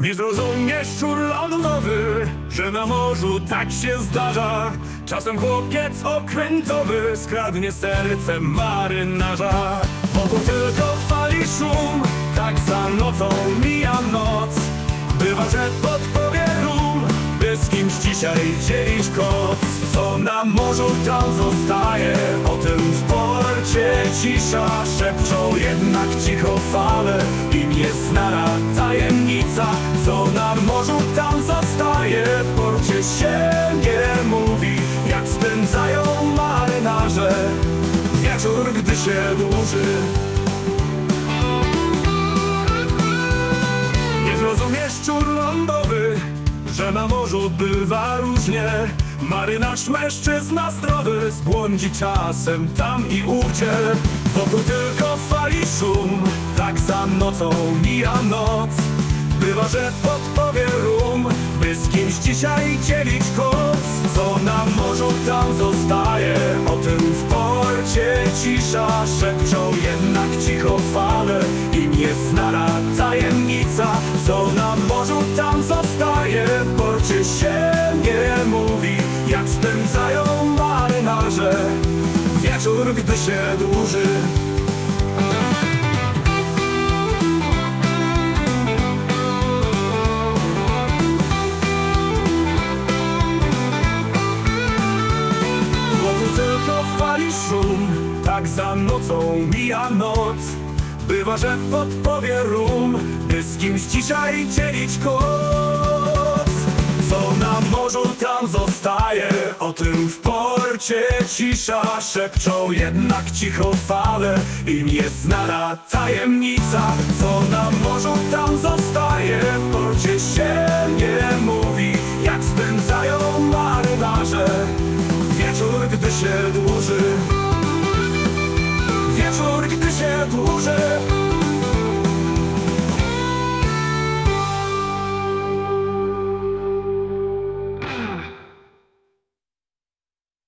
Nie zrozumie szczur lądowy, że na morzu tak się zdarza. Czasem chłopiec okrętowy skradnie serce marynarza. Wokół tylko fali szum, tak za nocą mija noc. Bywa, że podpowie rum, by z kimś dzisiaj dzielić koc. Co na morzu tam zostaje, o tym w porcie cisza. Szepczą jednak cicho fale, im jest znana tajemnica. Co na morzu tam zostaje, w porcie się nie mówi. Jak spędzają marynarze, wieczór gdy się dłuży. Nie zrozumiesz szczur lądowy, że na morzu bywa różnie. Marynarz mężczyzna zdrowy zbłądzi czasem tam i ówdzie. Wokół tylko fali szum, tak za nocą mija noc. Bywa, że podpowie rum, by z kimś dzisiaj dzielić koc. Co na morzu tam zostaje, o tym w porcie cisza. Szepczą jednak cicho fale, im jest znana tajemnica. Co na morzu tam zostaje, w porcie się nie mówi. Jak spędzają marynarze, wieczór gdy się dłuży. Tak za nocą mija noc. Bywa, że podpowie rum, by z kimś dzisiaj dzielić koc. Co na morzu tam zostaje, o tym w porcie cisza. Szepczą jednak cicho fale, im jest znana tajemnica. Co na morzu tam zostaje, w porcie się nie mówi. Jak spędzają marynarze, Wieczór, gdy się dłuży Wieczór, gdy się dłuży